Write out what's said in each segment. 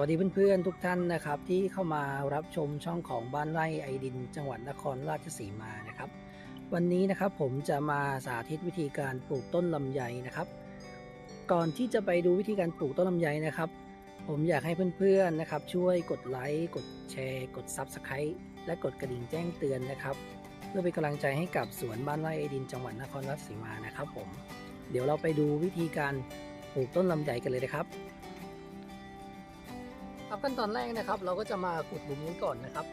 วัสดีเพื่อนๆทุกท่านนะครับที่เข้ามารับชมช่องของบ้านไร่ไอดิน จังหวัดนครราชสีมานะครับ วันนี้นะครับผมจะมาสาธิตวิธีการปลูกต้นลำไยนะครับ ก่อนที่จะไปดูวิธีการปลูกต้นลำไยนะครับ ผมอยากให้เพื่อนๆนะครับ ช่วยกดไลค์กดแชร์ กด Subscribe และกดกระดิ่งแจ้งเตือนนะครับ เพื่อเป็นกำลังใจให้กับสวนบ้านไร่ไอดิน จังหวัดนครราชสีมานะครับ ผมเดี๋ยวเราไปดูวิธีการปลูกต้นลำไยกันเลยนะครับ ครับขั้นตอนแรกนะครับ เราก็จะมาขุดหลุมนี้ก่อนนะครับ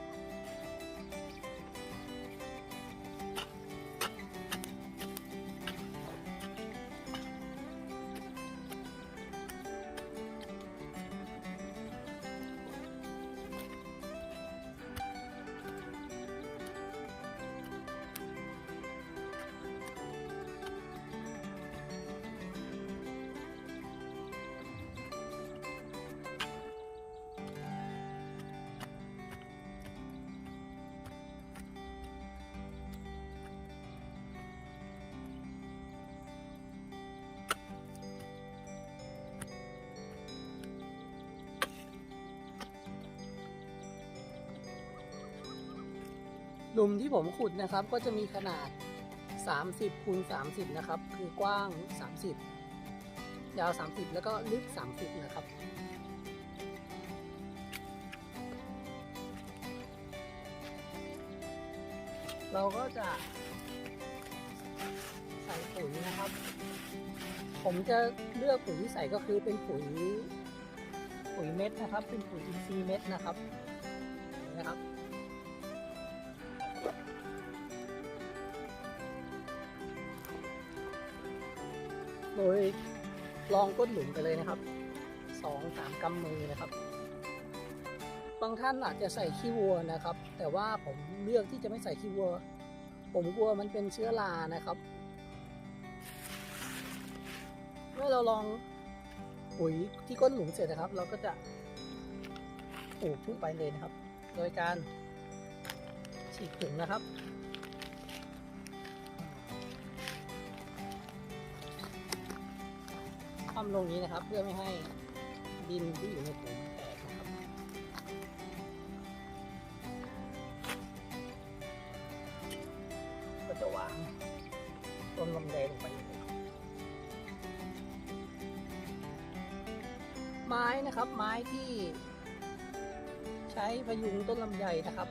หลุมที่ผมขุดนะครับก็จะมีขนาด 30คูณ30 นะครับ คือกว้าง 30 ยาว 30 แล้วก็ลึก 30 นะครับ เราก็จะใส่ปุ๋ยนะครับ ผมจะเลือกปุ๋ยที่ใส่ก็คือเป็นปุ๋ยปุ๋ยเม็ดนะครับ เป็นปุ๋ยอินทรีย์เม็ดนะครับนะครับ โดยลองก้นหลุมไปเลยนะครับสองสามกำมือนะครับ บางท่านอาจจะใส่ขี้วัวนะครับ แต่ว่าผมเลือกที่จะไม่ใส่ขี้วัว ผมกลัวมันเป็นเชื้อรานะครับ เมื่อเราลองปุ๋ยที่ก้นหลุมเสร็จนะครับ เราก็จะปลูกทุ่งไปเลยนะครับ โดยการฉีกถุงนะครับ คว่ำลงนี้นะครับ เพื่อไม่ให้ดินที่อยู่ในถุงแตกนะครับก็จะวางต้นลำไยลงไปเลยไม้นะครับไม้ที่ใช้พยุงต้นลำไยนะครับ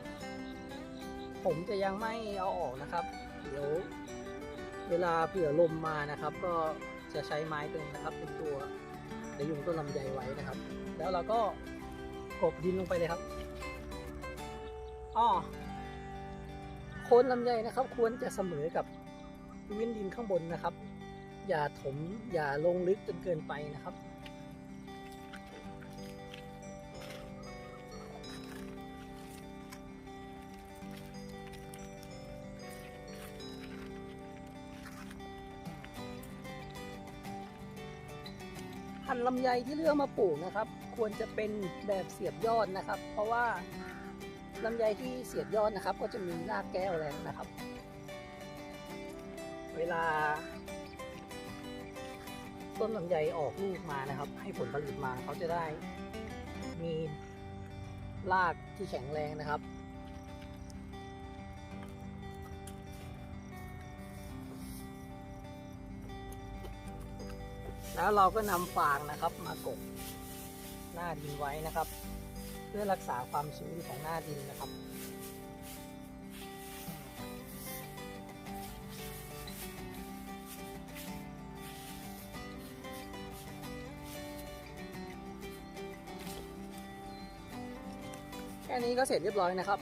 ผมจะยังไม่เอาออกนะครับ เดี๋ยวเวลาเผื่อลมมานะครับ ก็ จะใช้ไม้ตัวนี้นะครับ เป็นตัวพยุงต้นลำไยไว้นะครับ แล้วเราก็กบดินลงไปเลยครับอ๋อโคนลำไยนะครับ ควรจะเสมอกับพื้นดินข้างบนนะครับ อย่าถมอย่าลงลึกจนเกินไปนะครับ พันธุ์ลำไยที่เลือกมาปลูกนะครับ ควรจะเป็นแบบเสียบยอดนะครับ เพราะว่าลำไยที่เสียบยอดนะครับ ก็จะมีรากแก้วแรงนะครับ เวลา ต้นลำไยออกลูกมานะครับ ให้ผลผลิตมาเขาจะได้ มีรากที่แข็งแรงนะครับ แล้วเราก็นำฟางนะครับมากบหน้าดินไว้นะครับ เพื่อรักษาความชื้นของหน้าดินนะครับแค่นี้ก็เสร็จเรียบร้อยนะครับ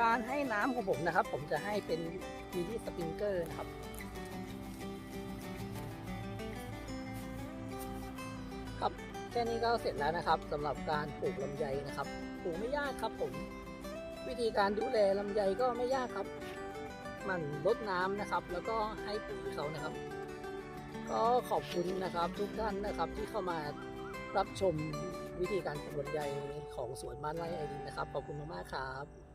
การให้น้ำของผมนะครับ ผมจะให้เป็นวีดีสปริงเกอร์นะครับ ครับ แค่นี้ก็เสร็จแล้วนะครับสำหรับการปลูกลำไยนะครับปลูกไม่ยากครับผม วิธีการดูแลลำไยก็ไม่ยากครับ มันลดน้ำนะครับ แล้วก็ให้ปุ๋ยเขานะครับ ก็ขอบคุณนะครับทุกท่านนะครับที่เข้ามารับชมวิธีการปลูกลำไยของสวนบ้านไร่ไอดินนะครับขอบคุณมากๆครับ